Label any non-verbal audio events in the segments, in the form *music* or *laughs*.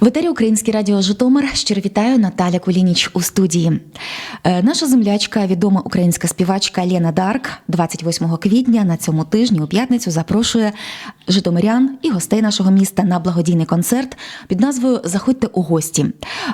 В етері Українське радіо Житомир щиро вітаю Наталя Кулініч у студії. Е, Наша землячка, відома українська співачка Лена Дарк, 28 квітня на цьому тижні у п'ятницю запрошує житомирян і гостей нашого міста на благодійний концерт під назвою Заходьте у гості.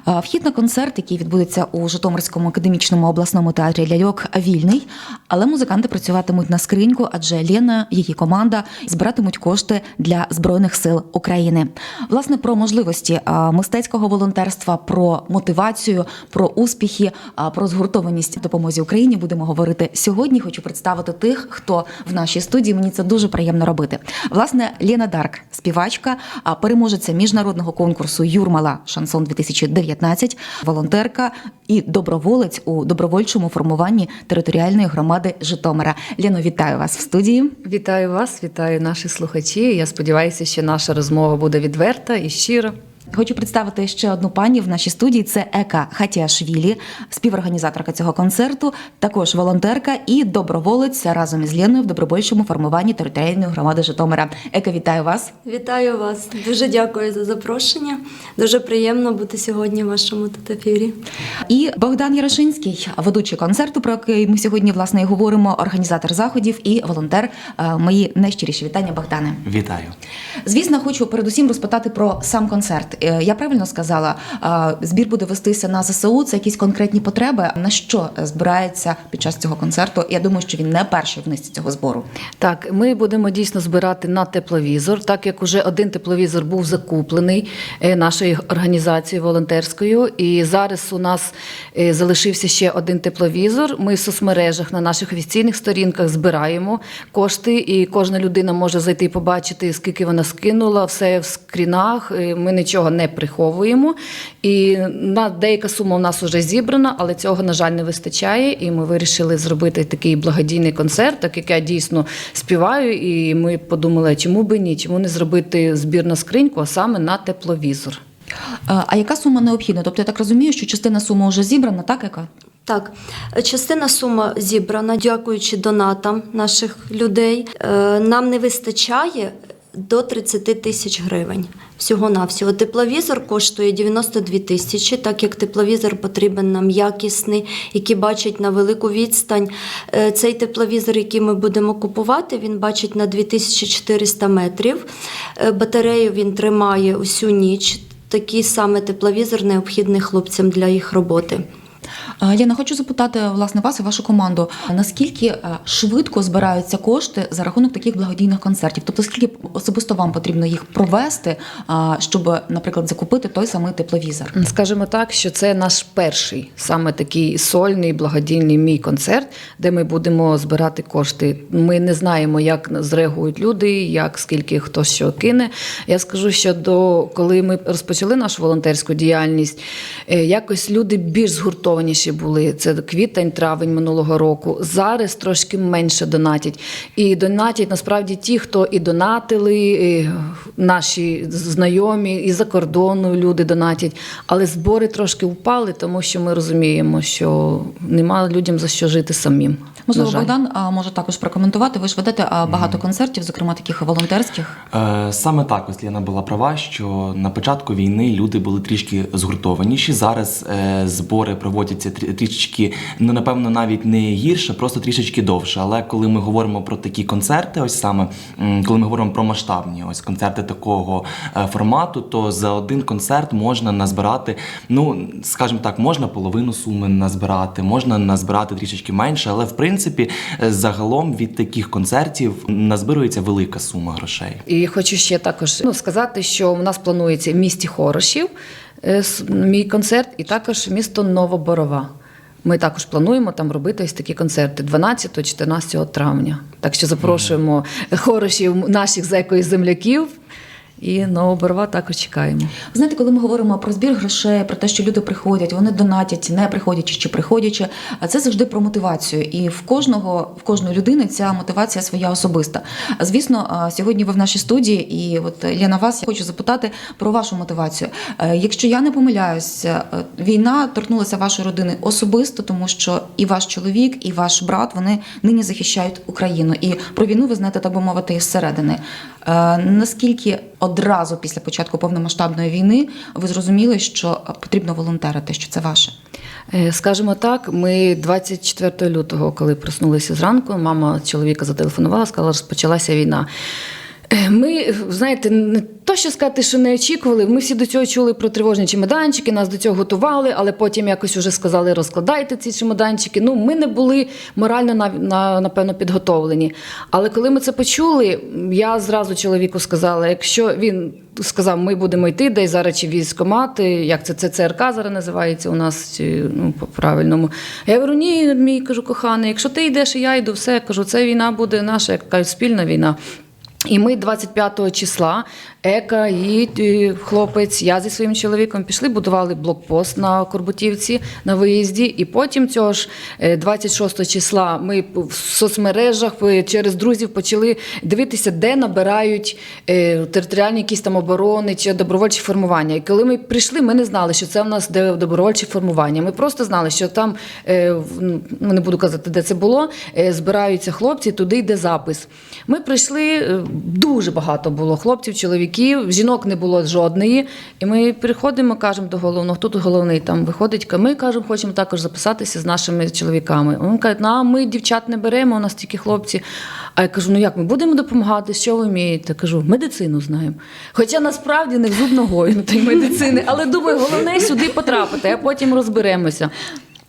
Е, Вхід на концерт, який відбудеться у Житомирському академічному обласному театрі ляльок, вільний, але музиканти працюватимуть на скриньку, адже Лена, її команда збиратимуть кошти для збройних сил України. Власне про можливості а, мистецького волонтерства, про мотивацію, про успіхи, про згуртованість допомозі Україні будемо говорити сьогодні. Хочу представити тих, хто в нашій студії. Мені це дуже приємно робити. Власне, Лена Дарк, співачка, переможеця міжнародного конкурсу Юрмала Шансон 2019 волонтерка і доброволець у добровольчому формуванні територіальної громади Житомира. Лено, вітаю вас в студії. Вітаю вас, вітаю наші слухачі. Я сподіваюся, що наша розмова буде відверта і щира. Хочу представити ще одну пані в нашій студії. Це Ека Хатіашвілі, співорганізаторка цього концерту, також волонтерка і доброволець разом із Леною в добровольчому формуванні територіальної громади Житомира. Ека, вітаю вас. Вітаю вас. Дуже дякую за запрошення. Дуже приємно бути сьогодні в вашому тут ефірі. І Богдан Ярошинський, ведучий концерту, про який ми сьогодні власне і говоримо, організатор заходів і волонтер. Е, Мої найщиріші вітання, Богдане. Вітаю. Звісно, хочу передусім розпитати про сам концерт. Е, Я правильно сказала, е, збір буде вестися на ЗСУ. Це якісь конкретні потреби. На що збирається під час цього концерту? Я думаю, що він не перший в низці цього збору. Так, ми будемо дійсно збирати на тепловізор, так як уже один тепловізор був закуплений е, нашою організацією волонтерською. І зараз у нас е, залишився ще один тепловізор. Ми в соцмережах на наших офіційних сторінках збираємо кошти, і кожна людина може зайти і побачити, скільки вона скинула, все в скрінах. Е, Ми нічого не приховуємо. І на деяка сума у нас вже зібрана, але цього, на жаль, не вистачає. І ми вирішили зробити такий благодійний концерт, так як я дійсно співаю. І ми подумали, чому би ні, чому не зробити збір на скриньку, а саме на тепловізор. А яка сума необхідна? Тобто я так розумію, що частина суми вже зібрана, так яка? Так, частина сума зібрана, дякуючи донатам наших людей. Е, Нам не вистачає до 30 тисяч гривень. Всього-навсього. Тепловізор коштує 92 тисячі, так як тепловізор потрібен нам якісний, який бачить на велику відстань. Е, Цей тепловізор, який ми будемо купувати, він бачить на 2400 метрів. Е, Батарею він тримає усю ніч. Такий саме тепловізор необхідний хлопцям для їх роботи. Е, Ліна, хочу запитати власне вас і вашу команду. Наскільки е, швидко збираються кошти за рахунок таких благодійних концертів? Тобто, скільки особисто вам потрібно їх провести, щоб, наприклад, закупити той самий тепловізор? Скажемо так, що це наш перший саме такий сольний благодійний мій концерт, де ми будемо збирати кошти. Ми не знаємо, як зреагують люди, як скільки хто що кине. Я скажу, що до коли ми розпочали нашу волонтерську діяльність, е, якось люди більш згуртованіші були. Це квітень, травень минулого року. Зараз трошки менше донатять. І донатять насправді ті, хто і донатили, і наші знайомі, і за кордону люди донатять. Але збори трошки впали, тому що ми розуміємо, що нема людям за що жити самим. Можливо, на жаль. Богдан а, може також прокоментувати. Ви ж ведете а, багато концертів, зокрема таких волонтерських. Е, Саме так ось Ліна була права, що на початку війни люди були трішки згуртованіші. Зараз е, збори проводяться трішечки, ну напевно, навіть не гірше, просто трішечки довше. Але коли ми говоримо про такі концерти, ось саме коли ми говоримо про масштабні ось концерти такого е, формату, то за один концерт можна назбирати, ну скажімо так, можна половину суми назбирати, можна назбирати трішечки менше, але в принципі е, загалом від таких концертів назбирується велика сума грошей. І хочу ще також ну, сказати, що у нас планується в місті Хорошів мій концерт, і також місто Новоборова. Ми також плануємо там робити ось такі концерти 12-14 травня. Так що запрошуємо *laughs* хорошів наших зекої земляків. І Новоборова також чекаємо. Знаєте, коли ми говоримо про збір грошей, про те, що люди приходять, вони донатять, не приходячи чи приходячи, а це завжди про мотивацію. І в кожного, в кожної людини ця мотивація своя особиста. Звісно, сьогодні ви в нашій студії, і от Ліна, вас я хочу запитати про вашу мотивацію. Е, Якщо я не помиляюся, е, війна торкнулася вашої родини особисто, тому що і ваш чоловік, і ваш брат вони нині захищають Україну. І про війну ви знаєте, так би мовити, із середини. Е, наскільки одразу після початку повномасштабної війни ви зрозуміли, що потрібно волонтерити, що це ваше? Е, Скажімо так, ми 24 лютого, коли проснулися зранку, мама чоловіка зателефонувала, сказала, розпочалася війна. Е, Ми, знаєте, не то, що сказати, що не очікували. Ми всі до цього чули про тривожні чемоданчики, нас до цього готували, але потім якось уже сказали, розкладайте ці чемоданчики. Ну, ми не були морально на, на, напевно підготовлені. Але коли ми це почули, я зразу чоловіку сказала, якщо він сказав, ми будемо йти десь зараз чи військомати, як це, це ЦРК зараз називається у нас чи, ну, по-правильному. Я говорю, ні, мій кажу, коханий, якщо ти йдеш і я йду, все кажу, це війна буде наша, як кажуть, спільна війна. І ми 25 числа Ека і е, хлопець, я зі своїм чоловіком пішли, будували блокпост на Корбутівці на виїзді. І потім цього ж е, 26 числа ми в соцмережах е, через друзів почали дивитися, де набирають е, територіальні якісь там оборони чи добровольчі формування. І коли ми прийшли, ми не знали, що це в нас добровольчі формування. Ми просто знали, що там е, в- ну не буду казати, де це було. е, Збираються хлопці, туди йде запис. Ми прийшли, е, дуже багато було хлопців, чоловіків, жінок не було жодної. І ми приходимо, кажемо до головного, хто тут головний там виходить. Ми кажемо, хочемо також записатися з нашими чоловіками. Він каже, ну, ми дівчат не беремо, у нас тільки хлопці. А я кажу, ну як ми будемо допомагати? Що ви вмієте? Кажу, медицину знаємо. Хоча насправді не в зуб ногою на медицини, але думаю, головне сюди потрапити, а потім розберемося.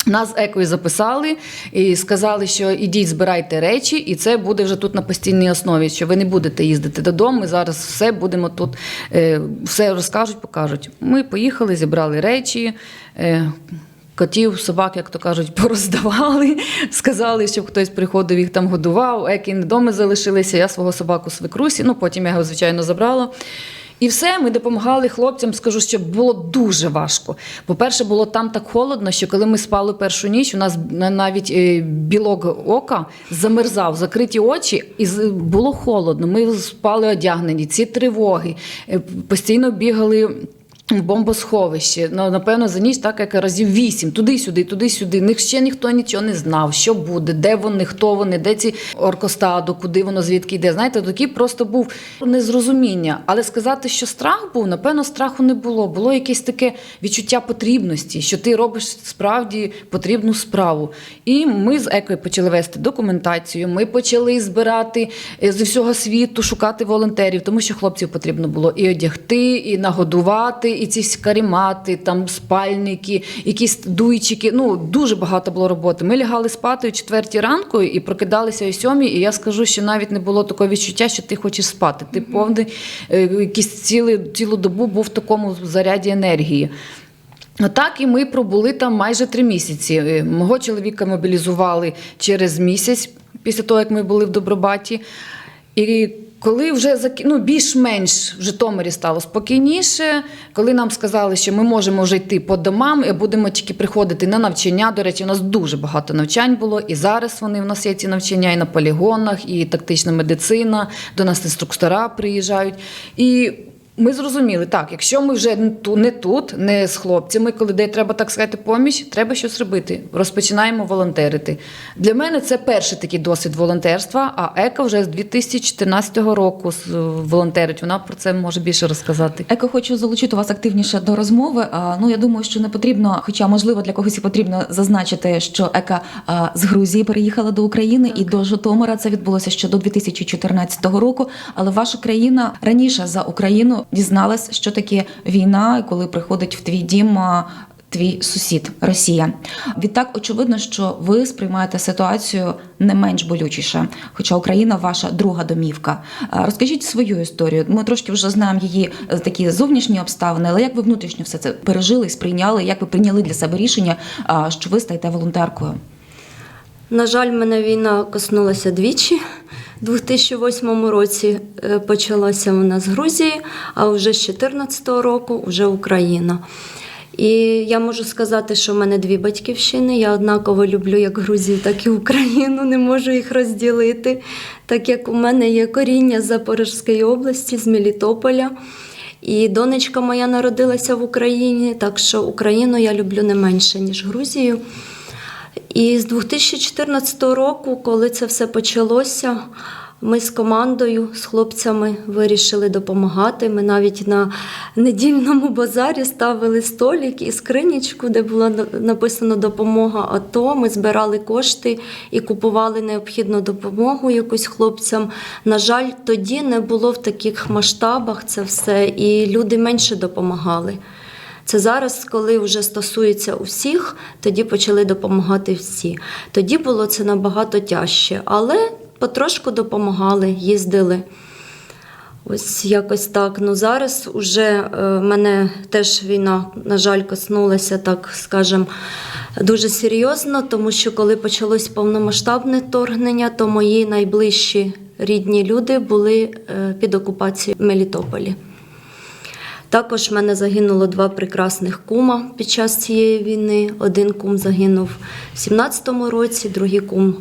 Нас екою записали і сказали, що ідіть, збирайте речі, і це буде вже тут на постійній основі. Що ви не будете їздити додому. Ми зараз все будемо тут, е, все розкажуть, покажуть. Ми поїхали, зібрали речі. Е, Котів, собак, як то кажуть, *laughs* пороздавали, сказали, щоб хтось приходив, їх там годував. Еки вдома залишилися. Я свого собаку свекрусі. Ну потім я його, звичайно, забрала. І все, ми допомагали хлопцям. Скажу, що було дуже важко. По-перше, було там так холодно, що коли ми спали першу ніч, у нас на- навіть е, білок ока замерзав, закриті очі, і було холодно. Ми спали одягнені, ці тривоги, е, постійно бігали. Бомбосховище. Ну, напевно, за ніч так як разів вісім. Туди-сюди, туди-сюди. Них ще ніхто нічого не знав, що буде, де вони, хто вони, де ці оркостаду, куди воно звідки йде. Знаєте, такий просто був незрозуміння. Але сказати, що страх був, напевно, страху не було. Було якесь таке відчуття потрібності, що ти робиш справді потрібну справу. І ми з екою почали вести документацію. Ми почали збирати е, з всього світу, шукати волонтерів, тому що хлопців потрібно було і одягти, і нагодувати, і ці карімати, там спальники, якісь дуйчики. Ну дуже багато було роботи. Ми лягали спати о четвертій ранку і прокидалися о сьомій. І я скажу, що навіть не було такого відчуття, що ти хочеш спати. Ти повний е, якийсь цілий, цілу добу був в такому заряді енергії. Так і ми пробули там майже три місяці. Е, Мого чоловіка мобілізували через місяць після того, як ми були в Добробаті. І коли вже ну, більш-менш в Житомирі стало спокійніше, коли нам сказали, що ми можемо вже йти по домам і будемо тільки приходити на навчання. До речі, у нас дуже багато навчань було, і зараз вони в нас є ці навчання і на полігонах, і тактична медицина. До нас інструктора приїжджають. І ми зрозуміли, так, якщо ми вже не ту- не тут, не з хлопцями, коли де треба так сказати поміч, треба щось робити. Розпочинаємо волонтерити. Для мене це перший такий досвід волонтерства. А Ека вже з 2014 року волонтерить. Вона про це може більше розказати. Еко хочу залучити вас активніше до розмови. Ну я думаю, що не потрібно, хоча можливо для когось і потрібно зазначити, що Ека з Грузії переїхала до України і до Житомира. Це відбулося ще до 2014 року. Але ваша країна раніше за Україну дізналась, що таке війна, коли приходить в твій дім. Твій сусід Росія. Відтак, очевидно, що ви сприймаєте ситуацію не менш болючіше, хоча Україна ваша друга домівка. Розкажіть свою історію. Ми трошки вже знаємо її е, такі зовнішні обставини, але як ви внутрішньо все це пережили, сприйняли? Як ви прийняли для себе рішення, що ви стаєте волонтеркою? На жаль, мене війна коснулася двічі. У 2008 році е, почалася вона з Грузії, а вже з 2014 року вже Україна. І я можу сказати, що в мене дві батьківщини. Я однаково люблю як Грузію, так і Україну. Не можу їх розділити, так як у мене є коріння з Запорізької області, з Мелітополя. І донечка моя народилася в Україні, так що Україну я люблю не менше, ніж Грузію. І з 2014 року, коли це все почалося, ми з командою, з хлопцями вирішили допомагати. Ми навіть на недільному базарі ставили столик і скринічку, де була на- написано допомога АТО. Ми збирали кошти і купували необхідну допомогу якусь хлопцям. На жаль, тоді не було в таких масштабах це все, і люди менше допомагали. Це зараз, коли вже стосується усіх, тоді почали допомагати всі. Тоді було це набагато тяжче, але потрошку допомагали, їздили. Ось якось так. Ну зараз уже е, мене теж війна, на жаль, коснулася, так скажем, дуже серйозно, тому що коли почалось повномасштабне вторгнення, то мої найближчі рідні люди були е, під окупацією Мелітополі. Також в мене загинуло два прекрасних кума під час цієї війни. Один кум загинув в 17-му році, другий кум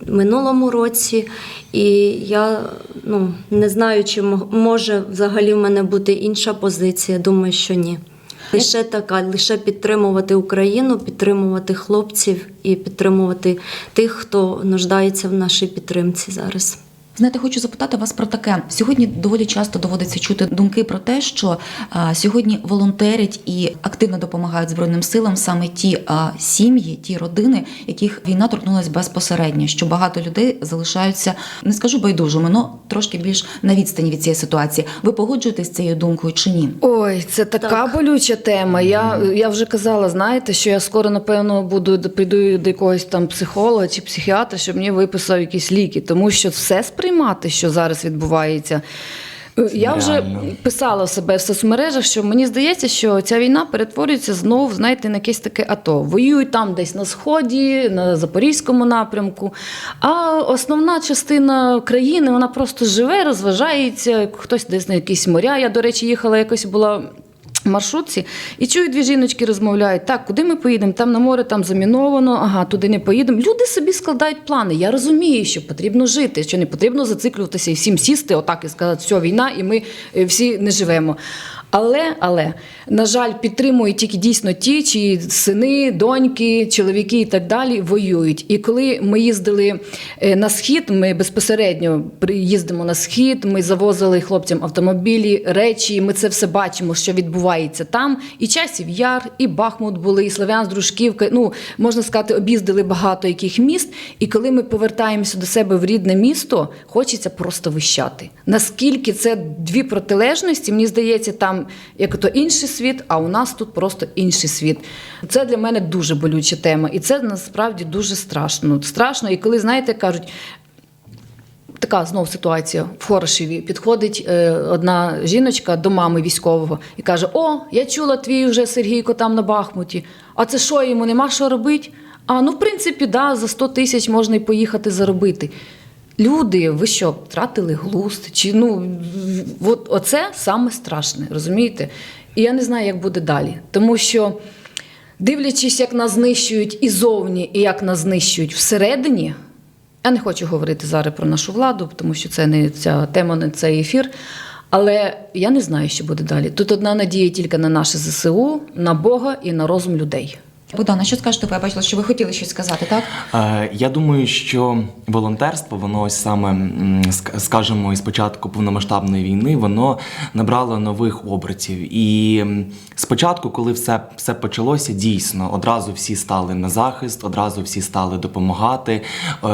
в минулому році. І я ну, не знаю, чи може взагалі в мене бути інша позиція. Думаю, що ні. Лише така, лише підтримувати Україну, підтримувати хлопців і підтримувати тих, хто нуждається в нашій підтримці зараз. Знаєте, хочу запитати вас про таке. Сьогодні доволі часто доводиться чути думки про те, що а, сьогодні волонтерять і активно допомагають збройним силам саме ті а, сім'ї, ті родини, яких війна торкнулася безпосередньо. Що багато людей залишаються, не скажу байдужими, але трошки більш на відстані від цієї ситуації. Ви погоджуєтесь з цією думкою чи ні? Ой, це така Так. болюча тема. Я, я вже казала, знаєте, що я скоро, напевно, буду прийду до якогось там психолога чи психіатра, щоб мені виписав якісь ліки, тому що все сприймати, що зараз відбувається. Е, Я вже нереально. писала в себе в соцмережах, що мені здається, що ця війна перетворюється знову, знаєте, на якесь таке АТО. Воюють там десь на сході, на запорізькому напрямку. А основна частина країни вона просто живе, розважається. Хтось десь на якісь моря. Я, до речі, їхала якось була. Маршрутці і чую, дві жіночки розмовляють. Так, куди ми поїдемо? Там на море, там заміновано, ага, туди не поїдемо. Люди собі складають плани. Я розумію, що потрібно жити, що не потрібно зациклюватися і всім сісти, отак і сказати, все, війна, і ми е, всі не живемо. Але, але, на жаль, підтримують тільки дійсно ті, чиї сини, доньки, чоловіки і так далі воюють. І коли ми їздили е, на схід, ми безпосередньо їздимо на схід, ми завозили хлопцям автомобілі, речі. Ми це все бачимо, що відбувається там. І часів яр, і Бахмут були, і Слов'янськ, Дружківка. Ну можна сказати, об'їздили багато яких міст. І коли ми повертаємося до себе в рідне місто, хочеться просто вищати. Наскільки це дві протилежності, мені здається, там як то інший світ, а у нас тут просто інший світ. Це для мене дуже болюча тема, і це насправді дуже страшно. Страшно, і коли знаєте, кажуть. Така знов ситуація в Хорошеві. Підходить е, одна жіночка до мами військового і каже: О, я чула твій вже Сергійко там на Бахмуті. А це що йому нема що робити? А ну, в принципі, да, за 100 тисяч можна й поїхати заробити. Люди, ви що, втратили глузд? Чи ну от оце саме страшне, розумієте? І я не знаю, як буде далі. Тому що, дивлячись, як нас знищують і зовні, і як нас знищують всередині. Я не хочу говорити зараз про нашу владу, тому що це не ця тема, не цей ефір. Але я не знаю, що буде далі. Тут одна надія тільки на наше ЗСУ, на Бога і на розум людей. Богдана, що скажете? ви? Я бачила, що ви хотіли щось сказати, так? Е, Я думаю, що волонтерство, воно ось саме, скажімо, із початку повномасштабної війни, воно набрало нових обертів. І спочатку, коли все, все почалося, дійсно, одразу всі стали на захист, одразу всі стали допомагати. Е,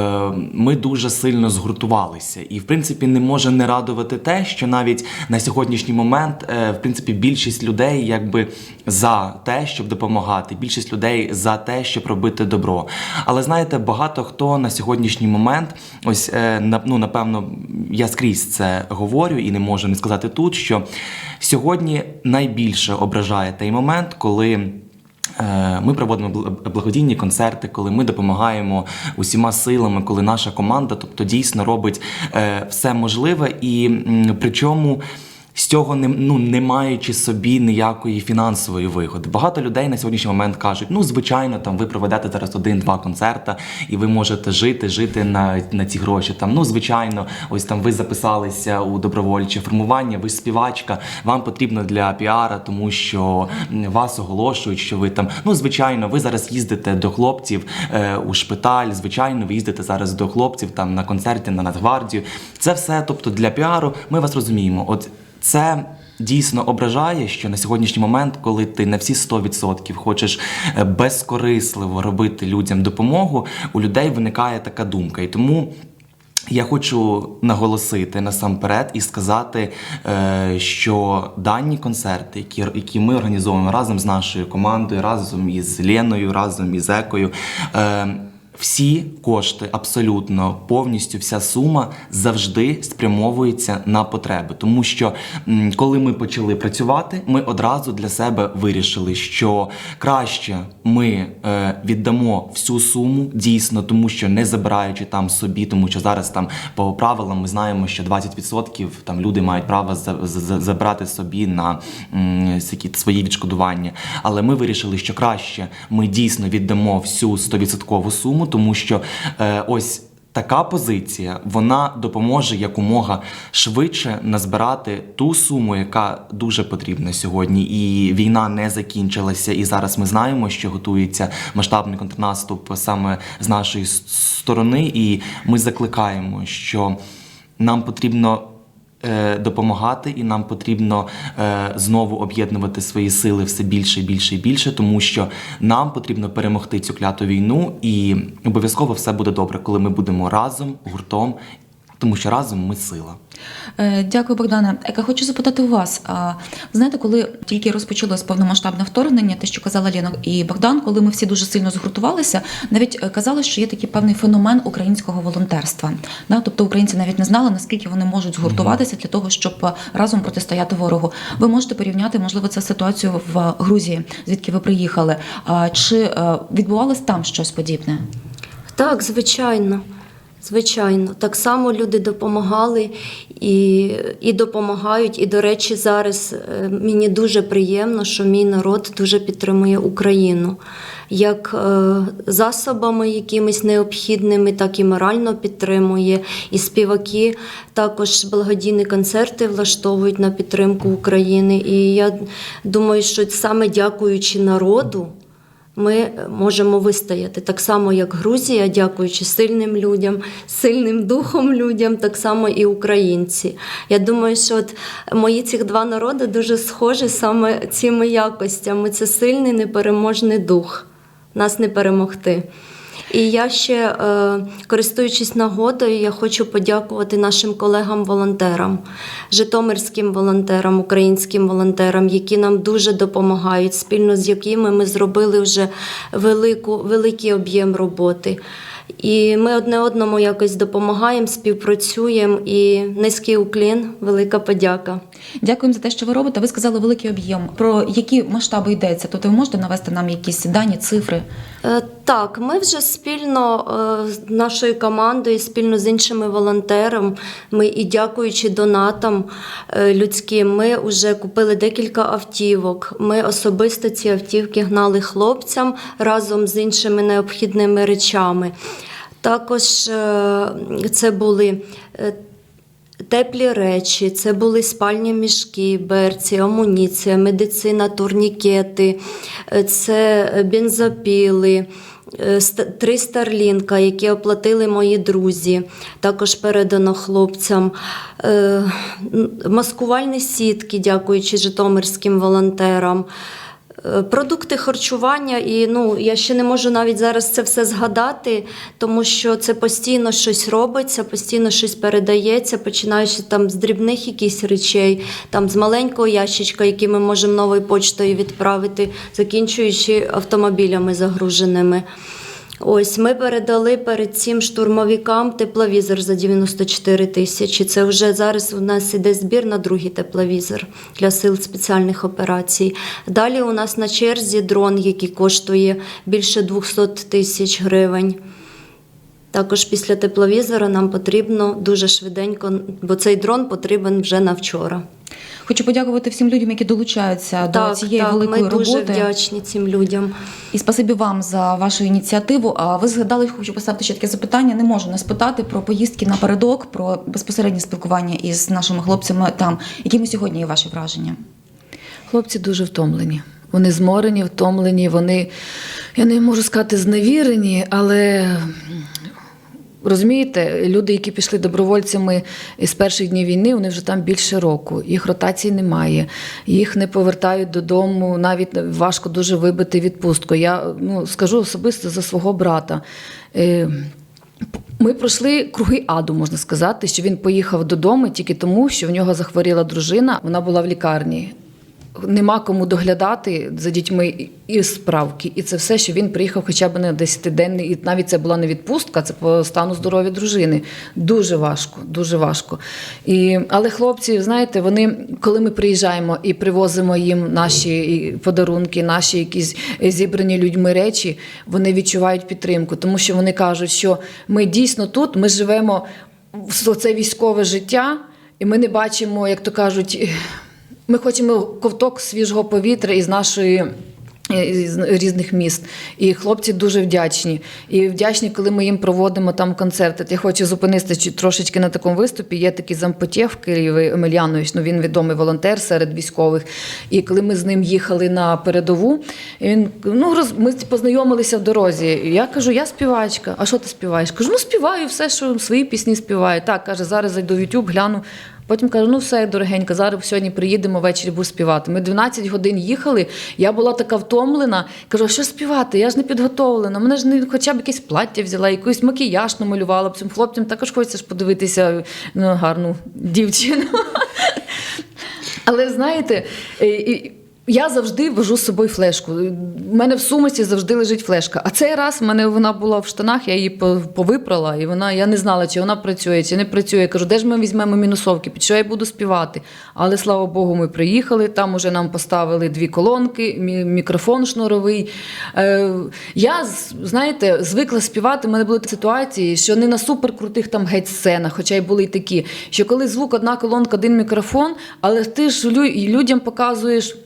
Ми дуже сильно згуртувалися. І, в принципі, не може не радувати те, що навіть на сьогоднішній момент, е, в принципі, більшість людей якби за те, щоб допомагати, більшість людей за те, щоб робити добро. Але знаєте, багато хто на сьогоднішній момент, ось е, на- ну, напевно, я скрізь це говорю і не можу не сказати тут, що сьогодні найбільше ображає той момент, коли. Е, Ми проводимо бл- благодійні концерти, коли ми допомагаємо усіма силами, коли наша команда, тобто дійсно робить е, все можливе, і причому з цього не, ну, не маючи собі ніякої фінансової вигоди. Багато людей на сьогоднішній момент кажуть: ну, звичайно, там ви проведете зараз один-два концерта, і ви можете жити, жити на, на ці гроші. Там, ну, звичайно, ось там ви записалися у добровольче формування, ви співачка, вам потрібно для піара, тому що вас оголошують, що ви там, ну, звичайно, ви зараз їздите до хлопців е, у шпиталь, звичайно, ви їздите зараз до хлопців там на концерти на Нацгвардію. Це все, тобто для піару, ми вас розуміємо. От це дійсно ображає, що на сьогоднішній момент, коли ти на всі 100% хочеш е, безкорисливо робити людям допомогу, у людей виникає така думка. І тому. Я хочу наголосити насамперед і сказати, е, що дані концерти, які, які ми організовуємо разом з нашою командою, разом із Леною, разом із Екою. Всі кошти, абсолютно повністю вся сума завжди спрямовується на потреби. Тому що коли ми почали працювати, ми одразу для себе вирішили, що краще ми е, віддамо всю суму дійсно, тому що не забираючи там собі, тому що зараз там по правилам ми знаємо, що 20% там люди мають право за, за- забрати собі на свої відшкодування. Але ми вирішили, що краще ми дійсно віддамо всю 100% суму, тому що е, ось. Така позиція вона допоможе якомога швидше назбирати ту суму, яка дуже потрібна сьогодні. І війна не закінчилася. І зараз ми знаємо, що готується масштабний контрнаступ саме з нашої сторони. І ми закликаємо, що нам потрібно допомагати, і нам потрібно е, знову об'єднувати свої сили все більше, і більше і більше, тому що нам потрібно перемогти цю кляту війну, і обов'язково все буде добре, коли ми будемо разом, гуртом, тому що разом ми сила. Е, Дякую, Богдане. Ека, хочу запитати у вас. Знаєте, коли тільки розпочалось повномасштабне вторгнення, те, що казала Лена і Богдан, коли ми всі дуже сильно згуртувалися, навіть е, казали, що є такий певний феномен українського волонтерства. Тобто українці навіть не знали, наскільки вони можуть згуртуватися для того, щоб е, разом протистояти ворогу. Ви можете порівняти, можливо, це ситуацію в Грузії, звідки ви приїхали. Чи відбувалось там щось подібне? Так, звичайно. Звичайно, так само люди допомагали і, і допомагають. І, до речі, зараз е, мені дуже приємно, що мій народ дуже підтримує Україну як е, засобами якимись необхідними, так і морально підтримує. І співаки також благодійні концерти влаштовують на підтримку України. І я думаю, що саме дякуючи народу ми можемо вистояти так само, як Грузія, дякуючи сильним людям, сильним духом людям, так само і українці. Я думаю, що от мої ці два народи дуже схожі саме цими якостями. Це сильний непереможний дух. Нас не перемогти. І я ще, е, користуючись нагодою, я хочу подякувати нашим колегам-волонтерам, житомирським волонтерам, українським волонтерам, які нам дуже допомагають, спільно з якими ми зробили вже велику, великий об'єм роботи. І ми одне одному якось допомагаємо, співпрацюємо. І низький уклін, велика подяка. Дякуємо за те, що ви робите. Ви сказали великий об'єм. Про які масштаби йдеться? Тобто ви можете навести нам якісь дані, цифри? Е, Так, ми вже спільно е, з нашою командою, спільно з іншими волонтерами, ми і дякуючи донатам е, людським, ми вже купили декілька автівок. Ми особисто ці автівки гнали хлопцям разом з іншими необхідними речами. Також це були. Е, Теплі речі, це були спальні мішки, берці, амуніція, медицина, турнікети, е, це бензопіли, е, три старлінка, які оплатили мої друзі, також передано хлопцям. Е, Маскувальні сітки, дякуючи житомирським волонтерам. Е, Продукти харчування, і ну я ще не можу навіть зараз це все згадати, тому що це постійно щось робиться, постійно щось передається, починаючи там з дрібних якихось речей, там з маленького ящичка, який ми можемо новою почтою відправити, закінчуючи автомобілями загруженими. Ось ми передали перед цим штурмовикам тепловізор за 94 тисячі. Це вже зараз у нас іде збір на другий тепловізор для сил спеціальних операцій. Далі у нас на черзі дрон, який коштує більше 200 тисяч гривень. Також після тепловізора нам потрібно дуже швиденько, бо цей дрон потрібен вже на вчора. Хочу подякувати всім людям, які долучаються до цієї так, великої ми дуже вдячні цим людям. І спасибі вам за вашу ініціативу. А ви згадали, хочу поставити ще таке запитання. Не можу не спитати про поїздки напередок, про безпосереднє спілкування із нашими хлопцями там. Якими сьогодні є ваші враження? Хлопці дуже втомлені. Вони зморені, втомлені, вони, я не можу сказати, зневірені, але розумієте, люди, які пішли добровольцями з перших днів війни, вони вже там більше року. Їх ротації немає, їх не повертають додому, навіть важко дуже вибити відпустку. Я ну, скажу особисто за свого брата. Е, ми пройшли круги аду, можна сказати, що він поїхав додому тільки тому, що в нього захворіла дружина, вона була в лікарні. Нема кому доглядати за дітьми і- справки. І це все, що він приїхав хоча б на 10-денний, і навіть це була не відпустка, це по стану здоров'я дружини. Дуже важко, дуже важко. І, але хлопці, знаєте, вони, коли ми приїжджаємо і привозимо їм наші подарунки, наші якісь зібрані людьми речі, вони відчувають підтримку, тому що вони кажуть, що ми дійсно тут, ми живемо в це військове життя, і ми не бачимо, як то кажуть. Ми хочемо ковток свіжого повітря із нашої. Із різних міст, і хлопці дуже вдячні. І вдячні, коли ми їм проводимо там концерти. Я хочу зупинитися трошечки на такому виступі. Є такий зампотєв Києві Емельянович, ну він відомий волонтер серед військових. І коли ми з ним їхали на передову, він ну роз, ми познайомилися в дорозі. Я кажу, я співачка. А що ти співаєш? Кажу, ну співаю все, що свої пісні співаю. Так каже, зараз зайду в YouTube, гляну. Потім кажу, ну все, дорогенька, зараз сьогодні приїдемо ввечері буду співати. Ми 12 годин їхали. Я була така втомлена. Кажу, а що співати? Я ж не підготовлена. Мене ж не хоча б якесь плаття взяла, якийсь макіяж намалювала цим хлопцям. Також хочеться ж подивитися на гарну дівчину. *laughs* Але знаєте, я завжди вожу з собою флешку. У мене в сумочці завжди лежить флешка. А цей раз в мене вона була в штанах, я її по- повипрала, і вона я не знала, чи вона працює, чи не працює. Я кажу, де ж ми візьмемо мінусовки, під що я буду співати. Але слава Богу, ми приїхали. Там уже нам поставили дві колонки, мікрофон шнуровий. Е, я знаєте, звикла співати. У мене були ситуації, що не на суперкрутих там геть сценах, хоча й були й такі, що коли звук одна колонка, один мікрофон, але ти ж лю- людям показуєш.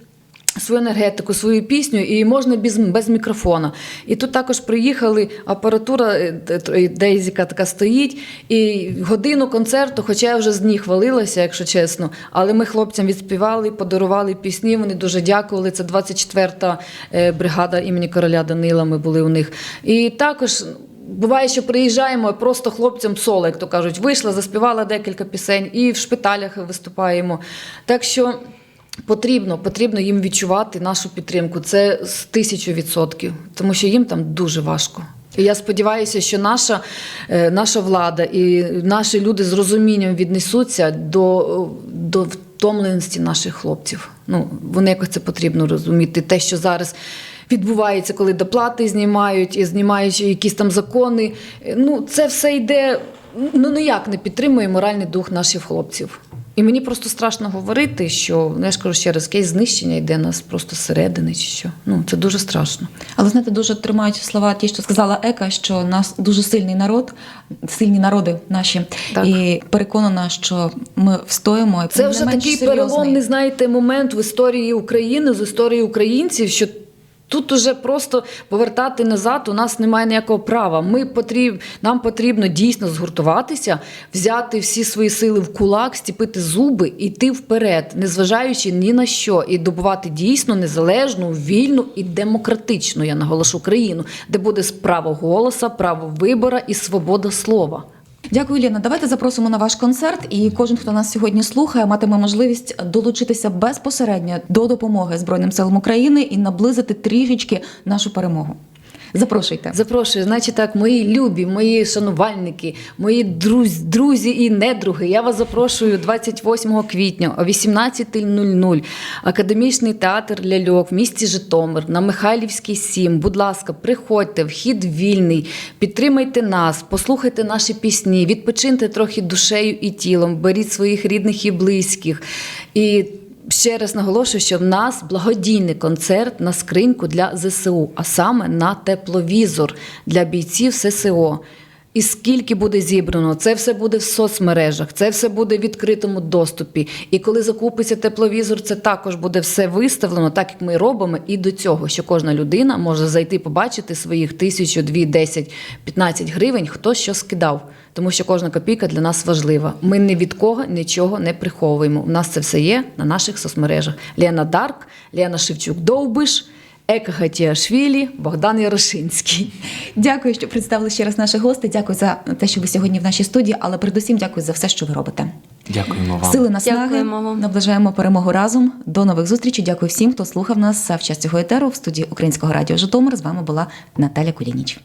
Свою енергетику, свою пісню, і можна без, без мікрофона. І тут також приїхали апаратура, е, Дейзіка така стоїть, і годину концерту, хоча я вже з ніг валилася, якщо чесно. Але ми хлопцям відспівали, подарували пісні. Вони дуже дякували. Це 24-та е, бригада імені короля Данила. Ми були у них. І також. Буває, що приїжджаємо просто хлопцям соло, як то кажуть, вийшла, заспівала декілька пісень і в шпиталях виступаємо. Так що Потрібно, потрібно їм відчувати нашу підтримку. Це з тисячу відсотків, тому що їм там дуже важко. І я сподіваюся, що наша, е, наша влада і наші люди з розумінням віднесуться до, до втомленості наших хлопців. Ну, вони якось це потрібно розуміти. Те, що зараз відбувається, коли доплати знімають і знімають якісь там закони. Е, Ну, це все йде, ну ніяк не підтримує моральний дух наших хлопців. І мені просто страшно говорити, що ну, я ж кажу ще раз, якесь знищення йде нас просто зсередини, чи що. Ну це дуже страшно. Але знаєте, дуже тримають слова ті, що сказала Ека, що нас дуже сильний народ, сильні народи наші, Так. і переконана, що ми встоїмо. Це вже такий серйозний. переломний, знаєте, момент в історії України, з історії українців, що. Тут уже просто повертати назад у нас немає ніякого права. Ми потріб, нам потрібно дійсно згуртуватися, взяти всі свої сили в кулак, стіпити зуби і йти вперед, незважаючи ні на що, і добувати дійсно незалежну, вільну і демократичну, я наголошу, країну, де буде право голоса, право вибора і свобода слова. Дякую, Ліна. Давайте запросимо на ваш концерт, і кожен, хто нас сьогодні слухає, матиме можливість долучитися безпосередньо до допомоги Збройним силам України і наблизити трішечки нашу перемогу. Запрошуйте. Запрошую, значить так, мої любі, мої шанувальники, мої друзі, друзі і недруги. Я вас запрошую 28 квітня о 18.00. Академічний театр ляльок в місті Житомир на Михайлівській 7. Будь ласка, приходьте, вхід вільний, підтримайте нас, послухайте наші пісні, відпочиньте трохи душею і тілом, беріть своїх рідних і близьких. І Ще раз наголошую, що в нас благодійний концерт на скриньку для ЗСУ, а саме на тепловізор для бійців ССО. І скільки буде зібрано, це все буде в соцмережах, це все буде в відкритому доступі. І коли закупиться тепловізор, це також буде все виставлено, так як ми робимо, і до цього, що кожна людина може зайти, побачити своїх тисячу, дві, десять, п'ятнадцять гривень, хто що скидав. Тому що кожна копійка для нас важлива. Ми ні від кого нічого не приховуємо. У нас це все є на наших соцмережах. Лена Дарк, Лена Шевчук Довбиш, Ека Богдан Ярошинський. Дякую, що представили ще раз наших гостей. Дякую за те, що ви сьогодні в нашій студії, але передусім дякую за все, що ви робите. Дякуємо вам. Сили наснаги. Дякуємо вам. Наближаємо перемогу разом. До нових зустрічей. Дякую всім, хто слухав нас в час цього етеру в студії Українського радіо Житомир. З вами була Наталя Кулініч.